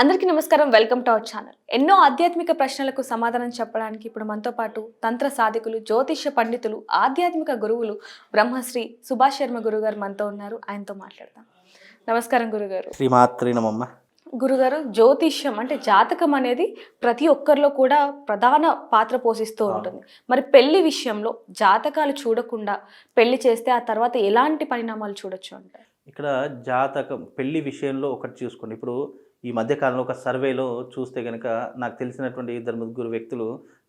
అందరికీ నమస్కారం. Welcome to our channel. ఎన్నో ఆధ్యాత్మిక ప్రశ్నలకు సమాధానం చెప్పడానికి ఇప్పుడు మనతో పాటు తంత్ర సాధికులు జ్యోతిష్య పండితులు ఆధ్యాత్మిక గురువులు బ్రహ్మశ్రీ సుభాష్ శర్మ గురుగారు మనతో ఉన్నారు. ఆయనతో మాట్లాడదాం. నమస్కారం గురుగారు. శ్రీమాత్రి నమమ్మ గురుగారు జ్యోతిష్యం అంటే జాతకం అనేది ప్రతి ఒక్కరిలో కూడా ప్రధాన పాత్ర పోషిస్తూ ఉంటుంది. మరి పెళ్ళి విషయంలో జాతకాలు చూడకుండా పెళ్ళి చేస్తే ఆ తర్వాత ఎలాంటి పరిణామాలు చూడొచ్చు అంటారు? ఇక్కడ జాతకం పెళ్ళి విషయంలో ఒకటి చూసుకోండి. ఇప్పుడు ఈ మధ్యకాలంలో ఒక సర్వేలో చూస్తే కనుక నాకు తెలిసినటువంటి ఇద్దరు ముగ్గురు వ్యక్తులు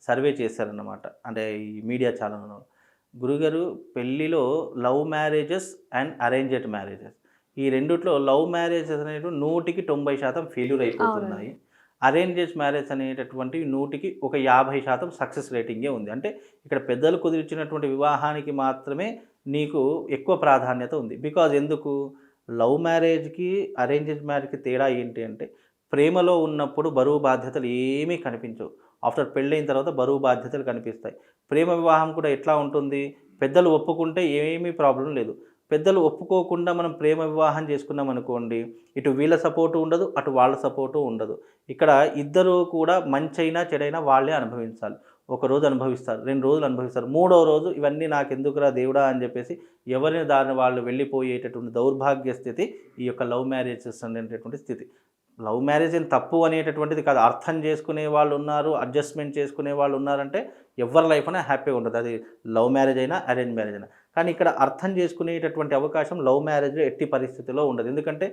సర్వే చేశారన్నమాట. అంటే ఈ మీడియా ఛానల్లో. గురుగారు పెళ్ళిలో love marriages and arranged marriages. ఈ రెండిట్లో లవ్ మ్యారేజెస్ అనేవి నూటికి తొంభై శాతం ఫెయిల్యూర్ అయిపోతున్నాయి. అరేంజెస్ మ్యారేజ్ అనేటటువంటి నూటికి ఒక యాభై శాతం సక్సెస్ రేటింగే ఉంది. అంటే ఇక్కడ పెద్దలు కుదిర్చినటువంటి వివాహానికి మాత్రమే నీకు ఎక్కువ ప్రాధాన్యత ఉంది. బికాజ్ ఎందుకు? లవ్ మ్యారేజ్కి అరేంజ్డ్ మ్యారేజ్కి తేడా ఏంటి అంటే ప్రేమలో ఉన్నప్పుడు బరువు బాధ్యతలు ఏమీ కనిపించవు. ఆఫ్టర్ పెళ్ళైన తర్వాత బరువు బాధ్యతలు కనిపిస్తాయి. ప్రేమ వివాహం కూడా ఎట్లా ఉంటుంది? పెద్దలు ఒప్పుకుంటే ఏమీ ప్రాబ్లం లేదు. పెద్దలు ఒప్పుకోకుండా మనం ప్రేమ వివాహం చేసుకున్నాం అనుకోండి ఇటు వీళ్ళ సపోర్టు ఉండదు అటు వాళ్ళ సపోర్టు ఉండదు. ఇక్కడ ఇద్దరు కూడా మంచైనా చెడైనా వాళ్ళే అనుభవించాలి. ఒక రోజు అనుభవిస్తారు రెండు రోజులు అనుభవిస్తారు మూడో రోజు ఇవన్నీ నాకు ఎందుకురా దేవుడా అని చెప్పేసి ఎవరిని దారిని వాళ్ళు వెళ్ళిపోయేటటువంటి దౌర్భాగ్య స్థితి ఈ యొక్క లవ్ మ్యారేజెస్ అనేటటువంటి స్థితి. లవ్ మ్యారేజ్ ఏం తప్పు అనేటటువంటిది కాదు. అర్థం చేసుకునే వాళ్ళు ఉన్నారు అడ్జస్ట్మెంట్ చేసుకునే వాళ్ళు ఉన్నారంటే ఎవరి లైఫ్ అయినా హ్యాపీగా ఉంటుంది. అది లవ్ మ్యారేజ్ అయినా అరేంజ్ మ్యారేజ్ అయినా. కానీ ఇక్కడ అర్థం చేసుకునేటటువంటి అవకాశం లవ్ మ్యారేజ్లో ఎట్టి పరిస్థితిలో ఉండదు. ఎందుకంటే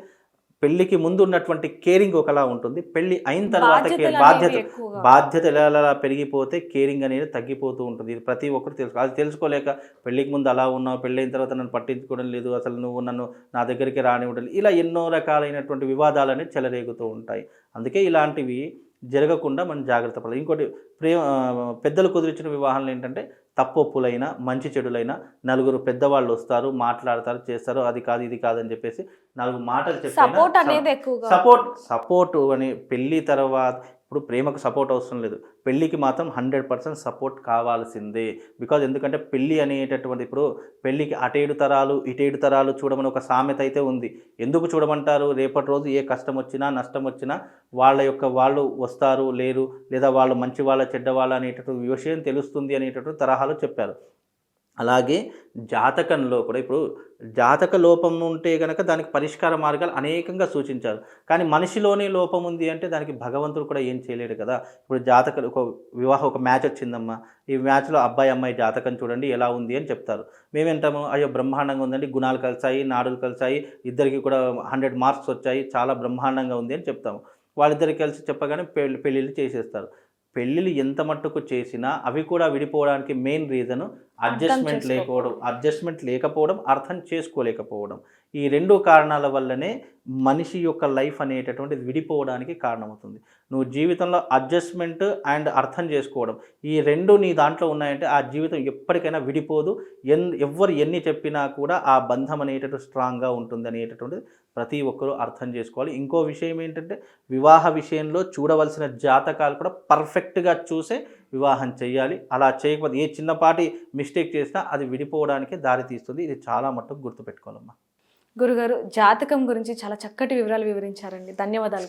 పెళ్ళికి ముందు ఉన్నటువంటి కేరింగ్ ఒకలా ఉంటుంది పెళ్ళి అయిన తర్వాత బాధ్యత. బాధ్యత ఎలా పెరిగిపోతే కేరింగ్ అనేది తగ్గిపోతూ ఉంటుంది ఇది ప్రతి ఒక్కరు తెలుసు అది తెలుసుకోలేక పెళ్ళికి ముందు అలా ఉన్నావు పెళ్ళైన తర్వాత నన్ను పట్టించుకోవడం లేదు అసలు నువ్వు నన్ను నా దగ్గరికి రానివ్వడం. ఇలా ఎన్నో రకాలైనటువంటి వివాదాలు అనేవి చెలరేగుతూ ఉంటాయి అందుకే ఇలాంటివి జరగకుండా మనం జాగ్రత్త పడాలి. ఇంకోటి ప్రేమ పెద్దలు కుదిరించిన వివాహాలు ఏంటంటే తప్పొప్పులైనా మంచి చెడులైనా నలుగురు పెద్దవాళ్ళు వస్తారు మాట్లాడతారు చేస్తారు అది కాదు ఇది కాదు అని చెప్పేసి నాలుగు మాటలు సపోర్ట్ చెప్పి ఎక్కువగా సపోర్ట్ సపోర్ట్ అని పెళ్ళి తర్వాత ఇప్పుడు ప్రేమకు సపోర్ట్ అవసరం లేదు. పెళ్ళికి మాత్రం హండ్రెడ్ పర్సెంట్ సపోర్ట్ కావాల్సిందే. బికాజ్ ఎందుకంటే పెళ్ళి అనేటటువంటి ఇప్పుడు పెళ్ళికి అటేడు తరాలు ఇటేడు తరాలు చూడమని ఒక సామెత అయితే ఉంది. ఎందుకు చూడమంటారు? రేపటి రోజు ఏ కష్టం వచ్చినా నష్టం వచ్చినా వాళ్ళ యొక్క వాళ్ళు వస్తారు లేరు లేదా వాళ్ళు మంచి వాళ్ళ చెడ్డ వాళ్ళ అనేటటువంటి విషయం తెలుస్తుంది అనేటటువంటి తరహాలో చెప్పారు. అలాగే జాతకంలో కూడా ఇప్పుడు జాతక లోపం ఉంటే కనుక దానికి పరిష్కార మార్గాలు అనేకంగా సూచించారు. కానీ మనిషిలోనే లోపం ఉంది అంటే దానికి భగవంతుడు కూడా ఏం చేయలేడు కదా. ఇప్పుడు జాతక ఒక వివాహం ఒక మ్యాచ్ వచ్చిందమ్మా. ఈ మ్యాచ్లో అబ్బాయి అమ్మాయి జాతకం చూడండి ఎలా ఉంది అని చెప్తారు. మేమేంటాము అయ్యో బ్రహ్మాండంగా ఉందండి. గుణాలు కలిసాయి నాడులు కలిసాయి ఇద్దరికి కూడా హండ్రెడ్ మార్క్స్ వచ్చాయి. చాలా బ్రహ్మాండంగా ఉంది అని చెప్తాము. వాళ్ళిద్దరికి కలిసి చెప్పగానే పెళ్ళి పెళ్ళిళ్ళు చేసేస్తారు. పెళ్ళిళ్ళు ఎంత మట్టుకు చేసినా అవి కూడా విడిపోవడానికి మెయిన్ రీజన్ అడ్జస్ట్మెంట్ లేకపోవడం. అడ్జస్ట్మెంట్ లేకపోవడం అర్థం చేసుకోలేకపోవడం. ఈ రెండు కారణాల వల్లనే మనిషి యొక్క లైఫ్ అనేటటువంటిది విడిపోవడానికి కారణమవుతుంది. నువ్వు జీవితంలో అడ్జస్ట్మెంట్ అండ్ అర్థం చేసుకోవడం. ఈ రెండు నీ దాంట్లో ఉన్నాయంటే ఆ జీవితం ఎప్పటికైనా విడిపోదు. ఎన్ ఎవ్వరు ఎన్ని చెప్పినా కూడా ఆ బంధం అనేటటువంటి స్ట్రాంగ్గా ఉంటుంది అనేటటువంటిది ప్రతి ఒక్కరూ అర్థం చేసుకోవాలి. ఇంకో విషయం ఏంటంటే వివాహ విషయంలో చూడవలసిన జాతకాలు కూడా పర్ఫెక్ట్గా చూసే వివాహం చేయాలి అలా చేయకపోతే ఏ చిన్నపాటి మిస్టేక్ చేసినా అది విడిపోవడానికి దారి తీస్తుంది. ఇది చాలా మట్టుకు గుర్తుపెట్టుకోవాలమ్మా. గురుగారు జాతకం గురించి చాలా చక్కటి వివరాలు వివరించారండి. ధన్యవాదాలు.